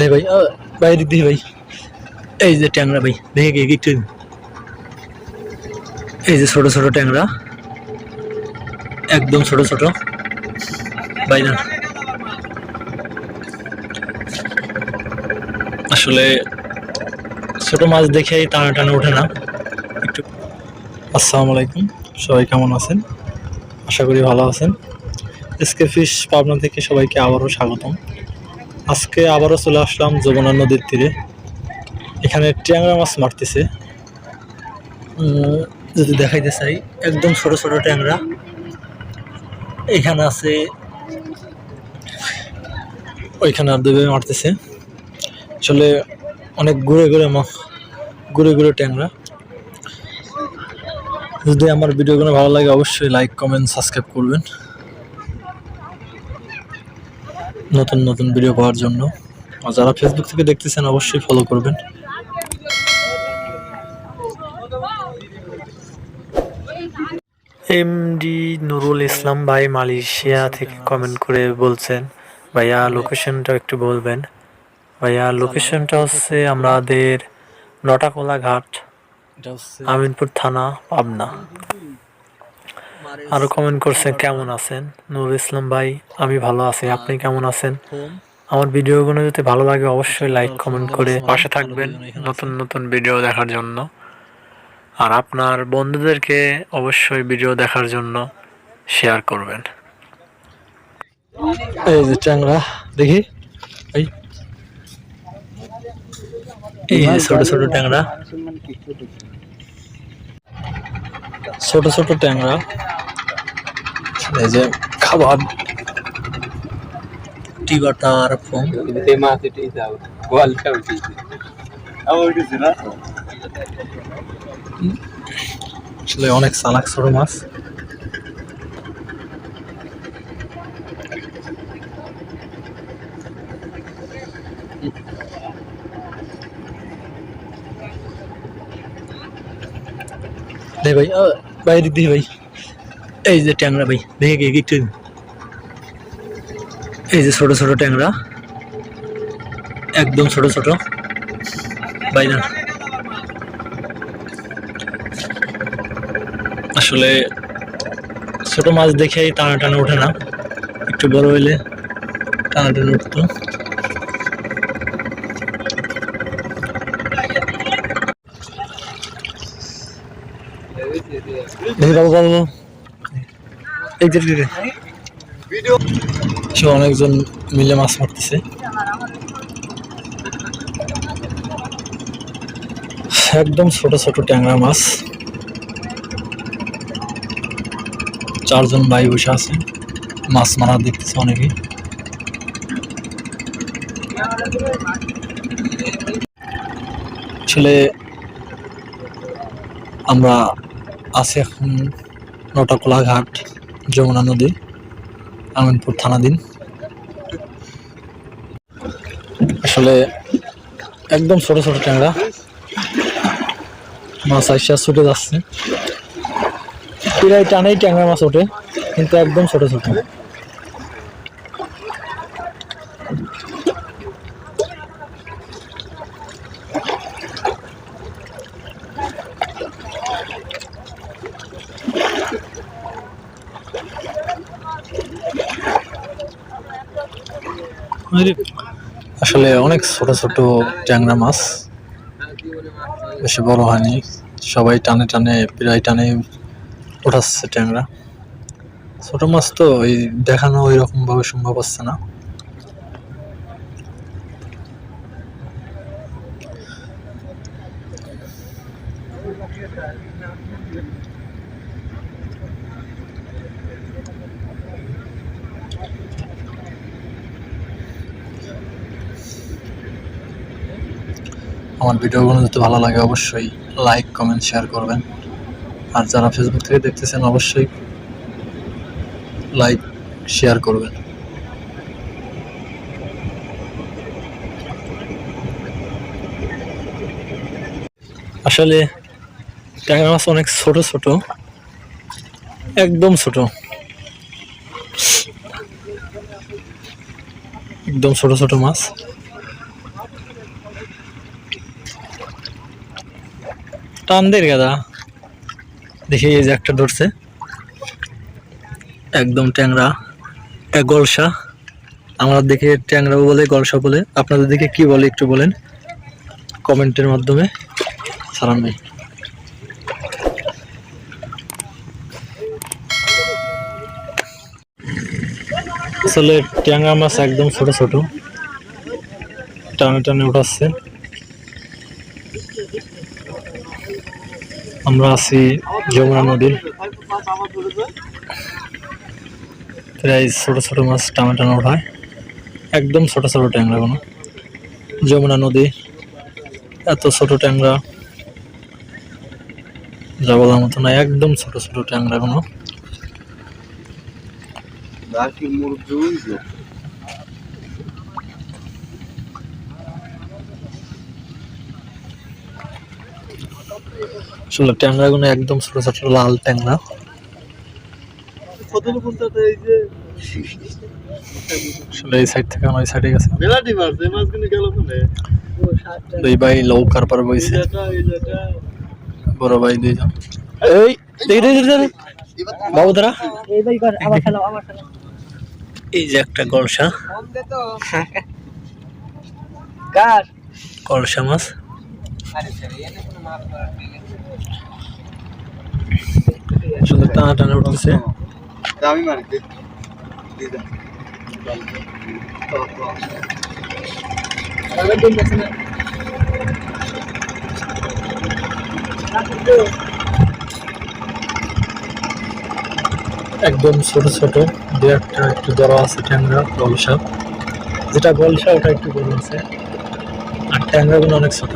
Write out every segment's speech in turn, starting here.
দে ভাই বাইরে দিই ভাই। এই যে ট্যাংরা ভাই, দেখে গিয়ে একটু এই যে ছোট ছোট ট্যাংরা। একদম ছোট ছোট। ভাই, না। আসলে ছোট মাছ দেখেই টানা টানা ওঠে না। একটু আসসালামু আলাইকুম। সবাই কেমন আছেন? আশা করি ভালো আছেন। এসকে ফিশ পাবনা থেকে সবাইকে আবারও স্বাগতম। আজকে আবারও চলে আসলাম যমুনা নদীর তীরে। এখানে ট্যাংরা মাছ মারতেছে। যদি দেখাইতে চাই, একদম ছোট ছোট ট্যাংরা। এখানে আছে, ওইখানে আর দুবে মারতেছে। আসলে অনেক ঘুরে ঘুরে মাছ ঘুরে ঘুরে ট্যাংরা। যদি আমার ভিডিওগুলো ভালো লাগে, অবশ্যই লাইক কমেন্ট সাবস্ক্রাইব করবেন। নতুন নতুন ভিডিও পাওয়ার জন্য। আর যারা ফেসবুক থেকে দেখতেছেন অবশ্যই ফলো করবেন। এমডি নুরুল ইসলাম ভাই মালয়েশিয়া থেকে কমেন্ট করে বলছেন ভাইয়া লোকেশনটা একটু বলবেন। ভাইয়া লোকেশনটা হচ্ছে আমাদের নটাকোলা ঘাট আমিনপুর থানা পাবনা। আরও কমেন্ট করছেন কেমন আছেন? নুরুল ইসলাম ভাই আমি ভালো আছি আপনি কেমন আছেন? আমার ভিডিওগুলো যদি ভালো লাগে অবশ্যই লাইক কমেন্ট করে পাশে থাকবেন নতুন নতুন ভিডিও দেখার জন্য। আর আপনার বন্ধুদেরকে অবশ্যই ভিডিও দেখার জন্য শেয়ার করবেন। এই যে ট্যাংরা দেখি। এই। এই যে ছোট ছোট ট্যাংরা। ছোট ছোট ট্যাংরা। Wal ka ulit. Ako ulit na. আসলে অনেক চালাক ছোট মাছ দে ভাই বাইরে দিই ভাই এই যে ট্যাংরা ভাই ভেঙে গিয়ে একটু এই যে ছোট ছোট ট্যাংরা, একদম ছোট ছোট। বাইরে আসলে ছোট মাছ দেখেই টানা টানা ওঠে না। একটু বড় হইলে টানা টানা উঠতো। বাবু বাবু। সে অনেকজন মিলে মাছ মারতেছে। একদম ছোট ছোট ট্যাংরা মাছ। চারজন ভাই বসে আছে। মাছ মারা দেখতেছে অনেকে। আসলে আমরা আছি এখন নটাকোলা ঘাট। যমুনা নদী, আমিনপুর থানাধীন আসলে একদম ছোট ছোট ট্যাংরা। মাছ আইসা ছুটে যাচ্ছে। প্রায় টানেই ট্যাংরা মাছ ওঠে, কিন্তু একদম ছোট ছোট। আসলে অনেক ছোট ছোট ট্যাংরা মাছ বেশি বড় হয়নি। সবাই টানে টানে, প্রায় টানে ওঠাচ্ছে ট্যাংরা। ছোট মাছ তো ওই দেখানো ওই রকম ভাবে সম্ভব হচ্ছে না। আমার ভিডিওগুলো যদি ভালো লাগে অবশ্যই লাইক কমেন্ট শেয়ার করবেন। আর যারা ফেসবুক থেকে দেখতেছেন, অবশ্যই লাইক শেয়ার করবেন। আসলে ট্যাংরা মাছ অনেক ছোট ছোট, একদম ছোট। একদম ছোট ছোট মাছ। টান দের গাদা। দেখি এই যে একটা ধরছে। একদম ট্যাংরা, এক গলসা। আমরা দেখে ট্যাংরা বলে, গলসা বলে। আপনাদের দিকে কি বলে একটু বলেন। কমেন্টের মাধ্যমে। সালাম ভাই আসলে ট্যাংরা মাছ একদম ছোট ছোট। টানে টানে উঠাচ্ছে। আমরা আছি যমুনা নদীর প্রায় ছোট ছোট মাছ টানা টানা ওঠায় একদম ছোট ছোট ট্যাংরা কোনো। যমুনা নদী, এত ছোট ট্যাংরা। যা বলার মতো না, একদম ছোট ছোট ট্যাংরা কোনো। আসলে ট্যাংরা গুলো একদম ছোট ছোট লাল ট্যাংরা। এই আসলে এই সাইড থেকে আমার সাইডে গেছে। দুই ভাই লৌকার পর বইছে। বড় ভাই দুইজন। এই। বাবু যে একটা গলসা কার গলসা মাছ। শুধু টানা টানা উঠতেছে। দিদা একদম ছোট ছোট দু একটা একটু বড় আছে ট্যাংরা গলসা। যেটা গলসা ওটা একটু বড় আছে। আর ট্যাংরা গুলো অনেক ছোট।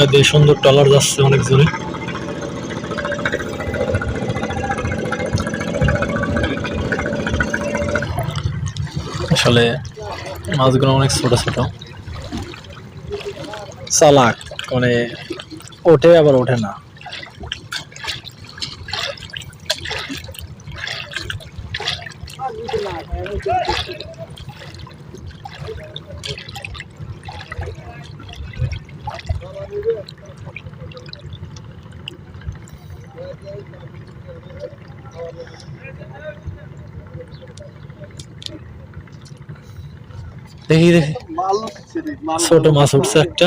নৌকা দিয়ে সুন্দর টলার যাচ্ছে অনেক জোরে। আসলে মাছগুলো অনেক ছোট ছোট। চালাক মানে ওঠে আবার ওঠে না। দেখি দেখি। ছোট মাছ উঠছে একটা।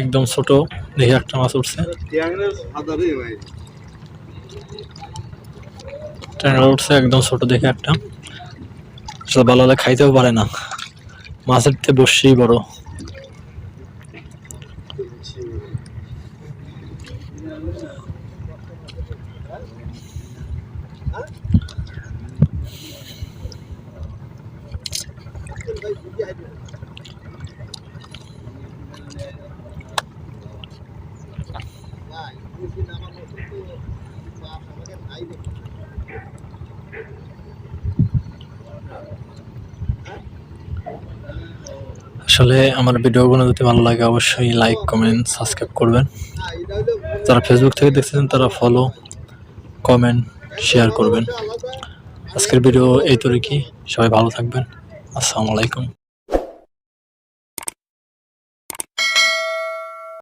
একদম ছোট দেখি একটা মাছ উঠছে। ট্যাংরা উঠছে একদম ছোট দেখে একটা। আসলে ভালো খাইতেও পারে না। মাছের থেকে বসেই বড়। আসলে আমার ভিডিওগুলো যদি ভালো লাগে, অবশ্যই লাইক কমেন্ট সাবস্ক্রাইব করবেন। যারা ফেসবুক থেকে দেখছেন তারা ফলো কমেন্ট শেয়ার করবেন। আজকের ভিডিও এই তরিকি সবাই ভালো থাকবেন। আসসালামু আলাইকুম।